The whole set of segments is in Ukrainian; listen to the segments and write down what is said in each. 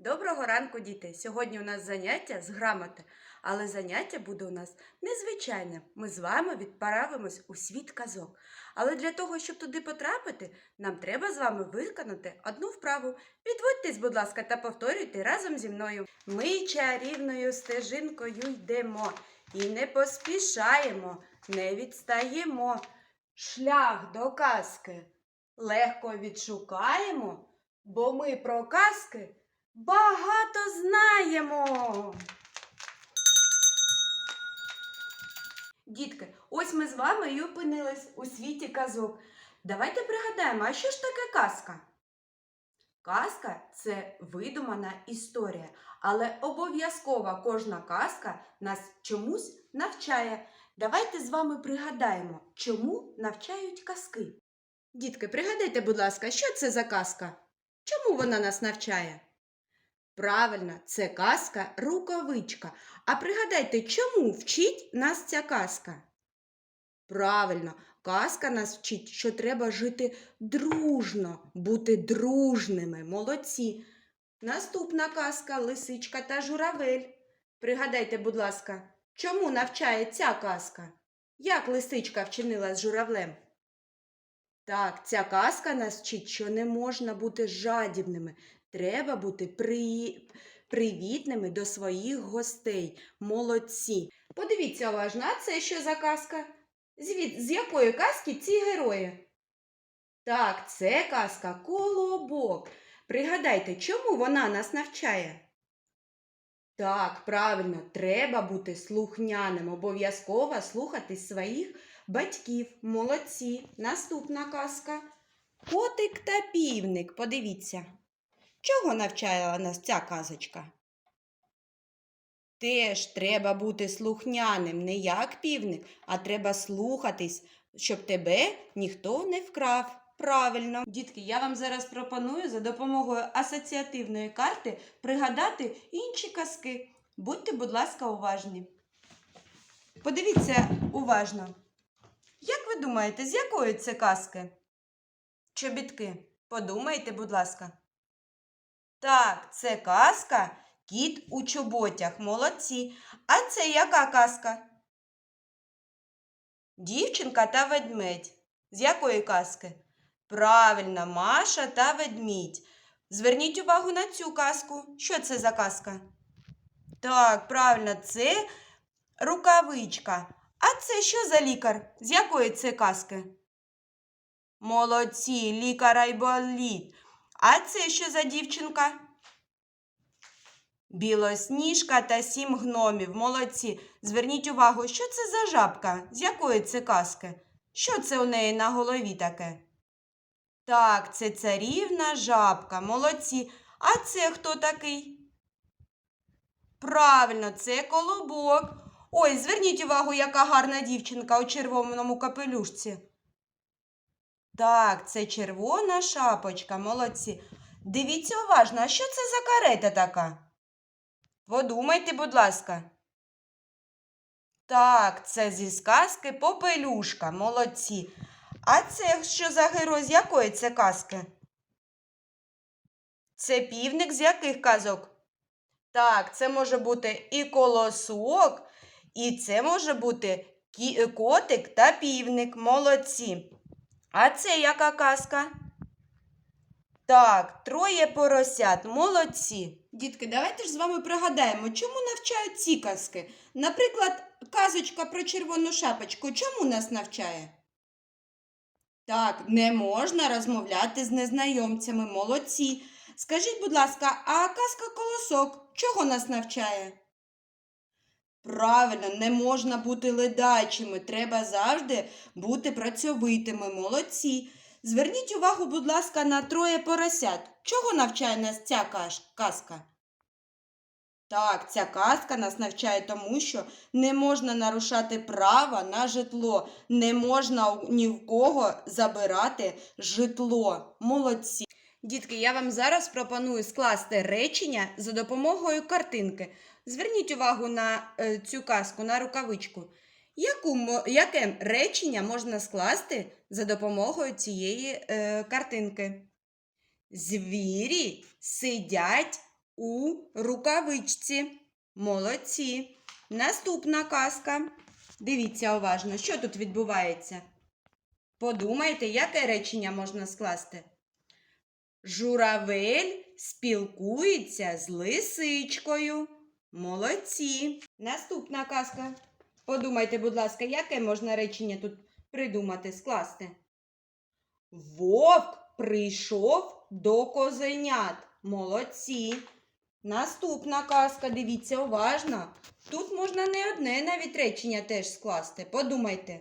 Доброго ранку, діти! Сьогодні у нас заняття з грамоти, але заняття буде у нас незвичайне. Ми з вами відправимось у світ казок. Але для того, щоб туди потрапити, нам треба з вами виконати одну вправу. Підводьтесь, будь ласка, та повторюйте разом зі мною. Ми чарівною стежинкою йдемо і не поспішаємо, не відстаємо. Шлях до казки легко відшукаємо, бо ми про казки багато знаємо. Дітки, ось ми з вами і опинились у світі казок. Давайте пригадаємо, а що ж таке казка? Казка це видумана історія, але обов'язково кожна казка нас чомусь навчає. Давайте з вами пригадаємо, чому навчають казки. Дітки, пригадайте, будь ласка, що це за казка? Чому вона нас навчає? Правильно, це казка рукавичка. А пригадайте, чому вчить нас ця казка? Правильно, казка нас вчить, що треба жити дружно, бути дружними, молодці. Наступна казка Лисичка та журавель. Пригадайте, будь ласка, чому навчає ця казка? Як лисичка вчинила з журавлем? Так, ця казка нас вчить, що не можна бути жадібними. Треба бути при... привітними до своїх гостей. Молодці. Подивіться уважно, це що за казка? Звід... З якої казки ці герої? Так, це казка Колобок. Пригадайте, чому вона нас навчає? Так, правильно, треба бути слухняним, обов'язково слухати своїх батьків. Молодці. Наступна казка. Котик та півник. Подивіться. Чого навчала нас ця казочка? Теж треба бути слухняним, не як півник, а треба слухатись, щоб тебе ніхто не вкрав. Правильно. Дітки, я вам зараз пропоную за допомогою асоціативної карти пригадати інші казки. Будьте, будь ласка, уважні. Подивіться уважно. Як ви думаєте, з якої це казки? Чобітки. Подумайте, будь ласка. Так, це казка Кіт у чоботях. Молодці. А це яка казка? Дівчинка та ведмедь. З якої казки? Правильно, Маша та ведмідь. Зверніть увагу на цю казку. Що це за казка? Так, правильно, це рукавичка. А це що за лікар? З якої це казки? Молодці, лікар Айболіт. А це що за дівчинка? Білосніжка та сім гномів. Молодці. Зверніть увагу, що це за жабка? З якої це казки? Що це у неї на голові таке? Так, це царівна жабка. Молодці. А це хто такий? Правильно, це колобок. Ой, зверніть увагу, яка гарна дівчинка у червоному капелюшці. Так, це червона шапочка, молодці. Дивіться уважно, а що це за карета така? Подумайте, будь ласка. Так, це зі сказки Попелюшка, молодці. А це що за герой, з якої це казки? Це півник з яких казок? Так, це може бути і колосок, і це може бути котик та півник, молодці. А це яка казка? Так, троє поросят, молодці. Дітки, давайте ж з вами пригадаємо, чому навчають ці казки. Наприклад, казочка про червону шапочку чому нас навчає? Так, не можна розмовляти з незнайомцями, молодці. Скажіть, будь ласка, а казка колосок чого нас навчає? Правильно, не можна бути ледачими, треба завжди бути працьовитими, молодці. Зверніть увагу, будь ласка, на троє поросят. Чого навчає нас ця казка? Так, ця казка нас навчає тому, що не можна нарушати права на житло, не можна ні в кого забирати житло. Молодці. Дітки, я вам зараз пропоную скласти речення за допомогою картинки. Зверніть увагу на е, цю казку, на рукавичку. Яку, яке речення можна скласти за допомогою цієї е, картинки? Звірі сидять у рукавичці. Молодці. Наступна казка. Дивіться уважно, що тут відбувається. Подумайте, яке речення можна скласти. Журавель спілкується з лисичкою. Молодці. Наступна казка. Подумайте, будь ласка, яке можна речення тут придумати, скласти? Вовк прийшов до козенят. Молодці. Наступна казка, дивіться уважно. Тут можна не одне навіть речення теж скласти. Подумайте.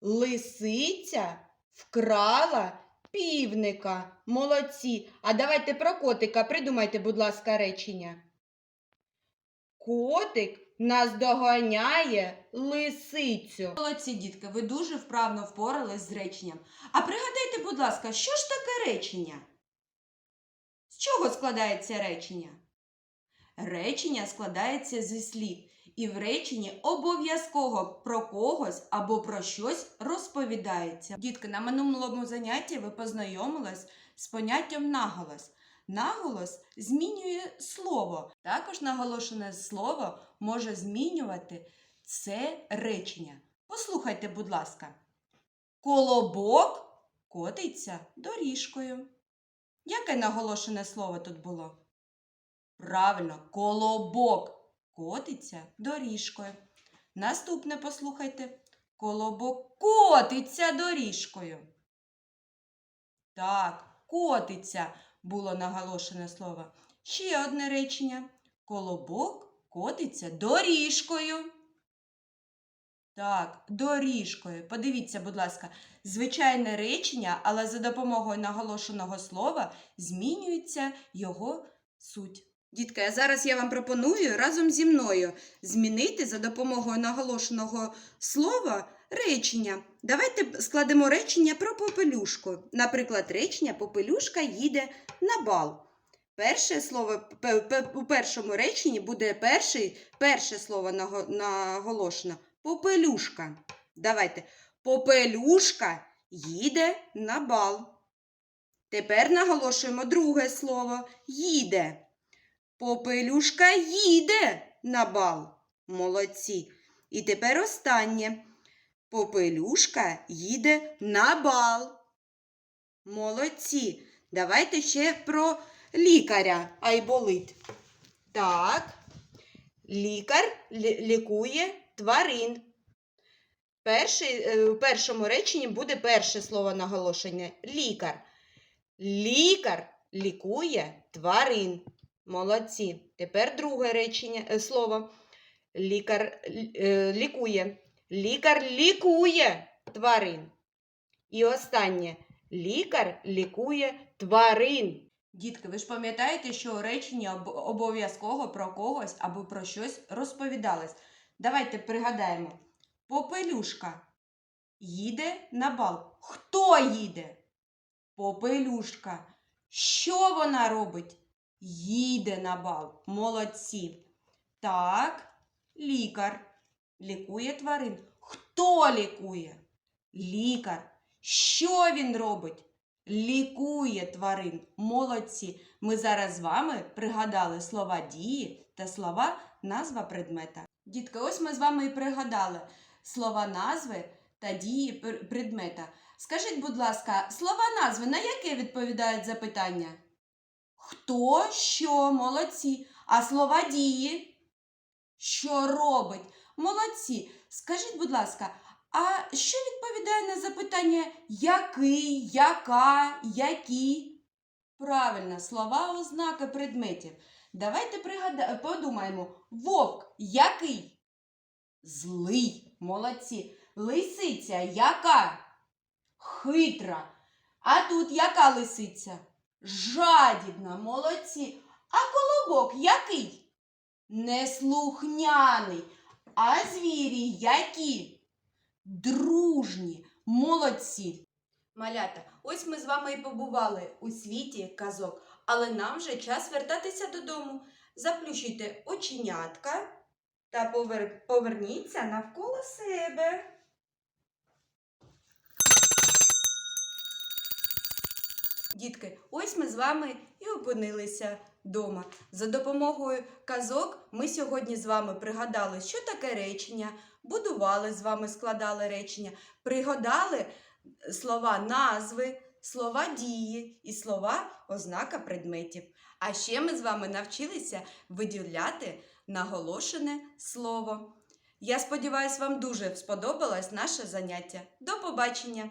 Лисиця вкрала півника. Молодці. А давайте про котика придумайте, будь ласка, речення. Котик наздоганяє лисицю. Молодці, дітки, ви дуже вправно впорались з реченням. А пригадайте, будь ласка, що ж таке речення? З чого складається речення? Речення складається зі слів, і в реченні обов'язково про когось або про щось розповідається. Дітки, на минулому занятті ви познайомились з поняттям наголос. Наголос змінює слово. Також наголошене слово може змінювати це речення. Послухайте, будь ласка. Колобок котиться доріжкою. Яке наголошене слово тут було? Правильно, колобок котиться доріжкою. Наступне послухайте. Колобок котиться доріжкою. Так, котиться було наголошене слово. Ще одне речення. Колобок котиться доріжкою. Так, доріжкою. Подивіться, будь ласка, звичайне речення, але за допомогою наголошеного слова змінюється його суть. Дітки, а зараз я вам пропоную разом зі мною змінити за допомогою наголошеного слова речення. Давайте складемо речення про попелюшку. Наприклад, речення попелюшка їде на бал. Перше слово у першому реченні буде перший, перше слово наголошено попелюшка. Давайте. Попелюшка їде на бал. Тепер наголошуємо друге слово їде. Попелюшка їде на бал. Молодці. І тепер останнє. Попелюшка їде на бал. Молодці. Давайте ще про лікаря айболит. Так. Лікар лікує тварин. Перший, е, у першому реченні буде перше слово наголошення лікар. Лікар лікує тварин. Молодці. Тепер друге речення е, слово. Лікар е, лікує. Лікар лікує тварин. І останнє. Лікар лікує тварин. Дітки, ви ж пам'ятаєте, що у реченні об- обов'язково про когось або про щось розповідалось. Давайте пригадаємо. Попелюшка їде на бал. Хто їде? Попелюшка. Що вона робить? Їде на бал. Молодці. Так, лікар лікує тварин. Хто лікує? Лікар. Що він робить? Лікує тварин. Молодці. Ми зараз з вами пригадали слова дії та слова назва предмета. Дітки, ось ми з вами і пригадали слова назви та дії предмета. Скажіть, будь ласка, слова назви на яке відповідають запитання? Хто, що, молодці. А слова дії? Що робить? Молодці. Скажіть, будь ласка, а що відповідає на запитання який, яка, які? Правильно, слова ознаки предметів. Давайте пригада... подумаємо. Вовк який? Злий. Молодці. Лисиця яка? Хитра. А тут яка лисиця? Жадібна, молодці. А колобок який? Неслухняний. А звірі які? Дружні, молодці. Малята, ось ми з вами і побували у світі казок, але нам вже час вертатися додому. Заплющуйте оченятка та повер... поверніться навколо себе. Дітки, ось ми з вами і опинилися вдома. За допомогою казок ми сьогодні з вами пригадали, що таке речення, будували з вами, складали речення, пригадали слова назви, слова дії і слова ознака предметів. А ще ми з вами навчилися виділяти наголошене слово. Я сподіваюся, вам дуже сподобалось наше заняття. До побачення!